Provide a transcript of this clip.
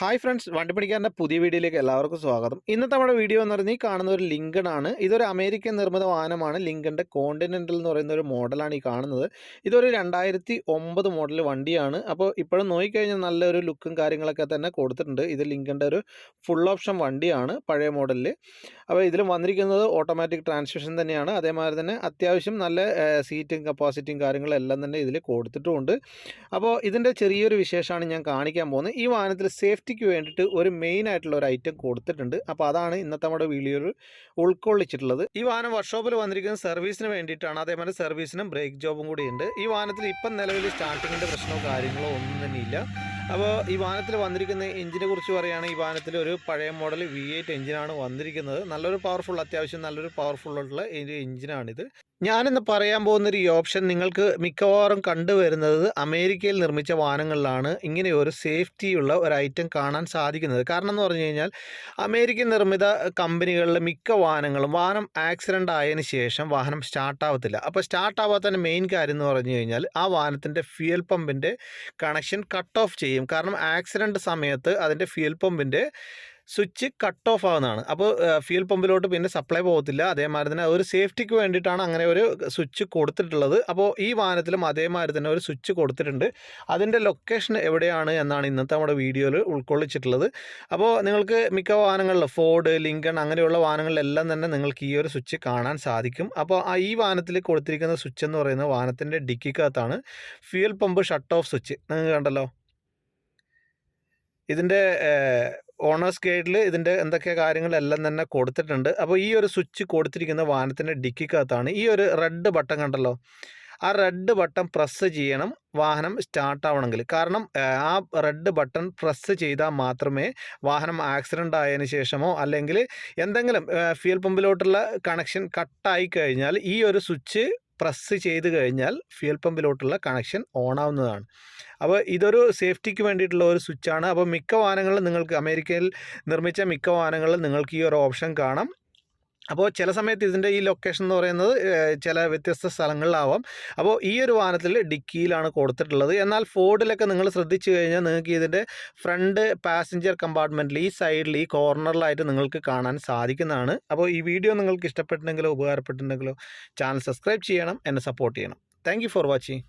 Hi friends വണ്ടിപ്പണിക്കാരന്റെ പുതിയ വീഡിയോയിലേക്ക് എല്ലാവർക്കും സ്വാഗതം. ഇന്നത്തെ നമ്മുടെ വീഡിയോ എന്ന് പറയുന്നത് ഈ കാണുന്ന ഒരു ലിങ്കൺ ആണ്. ഇതൊരു അമേരിക്കൻ നിർമ്മിത വാഹനമാണ്. ലിങ്കന്റെ കോണ്ടിനെന്റൽ എന്ന് പറയുന്ന ഒരു മോഡലാണ് ഈ കാണുന്നത്. ഇതൊരു രണ്ടായിരത്തി ഒമ്പത് മോഡൽ വണ്ടിയാണ്. അപ്പോൾ ഇപ്പോഴും നോക്കിക്കഴിഞ്ഞാൽ നല്ലൊരു ലുക്കും കാര്യങ്ങളൊക്കെ തന്നെ കൊടുത്തിട്ടുണ്ട്. ഇത് ലിങ്കന്റെ ഒരു ഫുൾ ഓപ്ഷൻ വണ്ടിയാണ് പഴയ മോഡലിൽ അപ്പോൾ ഇതിലും വന്നിരിക്കുന്നത് ഓട്ടോമാറ്റിക് ട്രാൻസ്മിഷൻ തന്നെയാണ്. അതേമാതിരി തന്നെ അത്യാവശ്യം നല്ല സീറ്റും കപ്പാസിറ്റിയും കാര്യങ്ങളും എല്ലാം തന്നെ ഇതിൽ കൊടുത്തിട്ടുമുണ്ട്. അപ്പോൾ ഇതിന്റെ ചെറിയൊരു വിശേഷമാണ് ഞാൻ കാണിക്കാൻ പോകുന്നത്. ഈ വാഹനത്തിൽ സേഫ്റ്റിക്ക് വേണ്ടിയിട്ട് ഒരു മെയിൻ ആയിട്ടുള്ള ഒരു ഐറ്റം കൊടുത്തിട്ടുണ്ട്. അപ്പോൾ അതാണ് ഇന്നത്തെ നമ്മുടെ വീഡിയോയിൽ ഉൾക്കൊള്ളിച്ചിട്ടുള്ളത്. ഈ വാഹനം വർക്ക്ഷോപ്പിൽ വന്നിരിക്കുന്ന സർവീസിന് വേണ്ടിയിട്ടാണ്. അതേമാതിരി സർവീസിനും ബ്രേക്ക് ജോബും കൂടി ഉണ്ട്. ഈ വാഹനത്തിൽ ഇപ്പം നിലവിൽ സ്റ്റാർട്ടിങ്ങിന്റെ പ്രശ്നമോ കാര്യങ്ങളോ ഒന്നും തന്നെയില്ല അപ്പോൾ ഈ വാഹനത്തിൽ വന്നിരിക്കുന്ന എഞ്ചിനെ കുറിച്ച് പറയുകയാണെങ്കിൽ ഈ വാഹനത്തിൽ ഒരു പഴയ മോഡൽ വി എയ്റ്റ് എഞ്ചിനാണ് വന്നിരിക്കുന്നത്. നല്ലൊരു പവർഫുൾ അത്യാവശ്യം നല്ലൊരു പവർഫുൾ ആയിട്ടുള്ള എഞ്ചിനാണിത് ഞാനിന്ന് പറയാൻ പോകുന്നൊരു ഈ ഓപ്ഷൻ നിങ്ങൾക്ക് മിക്കവാറും കണ്ടുവരുന്നത് അമേരിക്കയിൽ നിർമ്മിച്ച വാഹനങ്ങളിലാണ് ഇങ്ങനെ ഒരു സേഫ്റ്റിയുള്ള ഒരു ഐറ്റം കാണാൻ സാധിക്കുന്നത്. കാരണം എന്ന് പറഞ്ഞു കഴിഞ്ഞാൽ അമേരിക്കൻ നിർമ്മിത കമ്പനികളിലെ മിക്ക വാഹനങ്ങളും വാഹനം ആക്സിഡന്റ് ആയതിന് ശേഷം വാഹനം സ്റ്റാർട്ടാവത്തില്ല അപ്പോൾ സ്റ്റാർട്ടാവാത്തതിന്റെ മെയിൻ കാര്യം എന്ന് പറഞ്ഞു കഴിഞ്ഞാൽ ആ വാഹനത്തിന്റെ ഫ്യൂൽ പമ്പിന്റെ കണക്ഷൻ കട്ട് ഓഫ് ചെയ്യും. കാരണം ആക്സിഡന്റ് സമയത്ത് അതിന്റെ ഫ്യൂൽ പമ്പിന്റെ സ്വിച്ച് കട്ട് ഓഫ് ആവുന്നതാണ്. അപ്പോൾ ഫ്യൂൽ പമ്പിലോട്ട് പിന്നെ സപ്ലൈ പോകത്തില്ല. അതേമാതിരി തന്നെ ഒരു സേഫ്റ്റിക്ക് വേണ്ടിയിട്ടാണ് അങ്ങനെ ഒരു സ്വിച്ച് കൊടുത്തിട്ടുള്ളത്. അപ്പോൾ ഈ വാഹനത്തിലും അതേമാതിരി തന്നെ ഒരു സ്വിച്ച് കൊടുത്തിട്ടുണ്ട്. അതിന്റെ ലൊക്കേഷൻ എവിടെയാണ് എന്നാണ് ഇന്നത്തെ നമ്മുടെ വീഡിയോയിൽ ഉൾക്കൊള്ളിച്ചിട്ടുള്ളത്. അപ്പോൾ നിങ്ങൾക്ക് മിക്ക വാഹനങ്ങളിൽ ഫോർഡ് ലിങ്കൺ അങ്ങനെയുള്ള വാഹനങ്ങളിലെല്ലാം തന്നെ നിങ്ങൾക്ക് ഈ ഒരു സ്വിച്ച് കാണാൻ സാധിക്കും. അപ്പോൾ ആ ഈ വാഹനത്തിൽ കൊടുത്തിരിക്കുന്ന സ്വിച്ച് എന്ന് പറയുന്നത് വാഹനത്തിന്റെ ഡിക്കിക്കകത്താണ്. Fuel pump shut off switch. നിങ്ങൾക്ക് കണ്ടല്ലോ? ഇതിന്റെ ഓണേഴ്സ് ഗൈഡിൽ ഇതിന്റെ എന്തൊക്കെ കാര്യങ്ങളെല്ലാം തന്നെ കൊടുത്തിട്ടുണ്ട്. അപ്പോൾ ഈ ഒരു സ്വിച്ച് കൊടുത്തിരിക്കുന്ന വാഹനത്തിന്റെ ഡിക്കിക്കകത്താണ് ഈ ഒരു റെഡ് ബട്ടൺ കണ്ടല്ലോ? ആ റെഡ് ബട്ടൺ പ്രസ് ചെയ്യണം. വാഹനം സ്റ്റാർട്ട് ആവണമെങ്കിൽ. കാരണം ആ റെഡ് ബട്ടൺ പ്രസ് ചെയ്താൽ മാത്രമേ വാഹനം ആക്സിഡന്റ് ആയതിനു ശേഷമോ അല്ലെങ്കിൽ എന്തെങ്കിലും ഫ്യൂൽ പമ്പിലോട്ടുള്ള കണക്ഷൻ കട്ടായി കഴിഞ്ഞാൽ ഈ ഒരു സ്വിച്ച് പ്രസ് ചെയ്ത് കഴിഞ്ഞാൽ ഫ്യൂൽ പമ്പിലോട്ടുള്ള കണക്ഷൻ ഓൺ ആവുന്നതാണ് അപ്പോൾ ഇതൊരു സേഫ്റ്റിക്ക് വേണ്ടിയിട്ടുള്ള ഒരു സ്വിച്ചാണ്. അപ്പോൾ മിക്ക വാഹനങ്ങളിലും നിങ്ങൾക്ക് അമേരിക്കയിൽ നിർമ്മിച്ച മിക്ക വാഹനങ്ങളിലും നിങ്ങൾക്ക് ഈ ഒരു ഓപ്ഷൻ കാണാം. അപ്പോൾ ചില സമയത്ത് ഇതിന്റെ ഈ ലൊക്കേഷൻ എന്ന് പറയുന്നത് ചില വ്യത്യസ്ത സ്ഥലങ്ങളിലാവാം. അപ്പോൾ ഈ ഒരു വാഹനത്തിൽ ഡിക്കിയിലാണ് കൊടുത്തിട്ടുള്ളത്. എന്നാൽ ഫോർഡിലൊക്കെ നിങ്ങൾ ശ്രദ്ധിച്ചു കഴിഞ്ഞാൽ നിങ്ങൾക്ക് ഇതിന്റെ ഫ്രണ്ട് പാസഞ്ചർ കമ്പാർട്ട്മെന്റിൽ ഈ സൈഡിൽ ഈ കോർണറിലായിട്ട് നിങ്ങൾക്ക് കാണാൻ സാധിക്കുന്നതാണ്. അപ്പോൾ ഈ വീഡിയോ നിങ്ങൾക്ക് ഇഷ്ടപ്പെട്ടിട്ടുണ്ടെങ്കിലോ ഉപകാരപ്പെട്ടിട്ടുണ്ടെങ്കിലോ ചാനൽ സബ്സ്ക്രൈബ് ചെയ്യണം എന്നെ സപ്പോർട്ട് ചെയ്യണം. Thank for watching.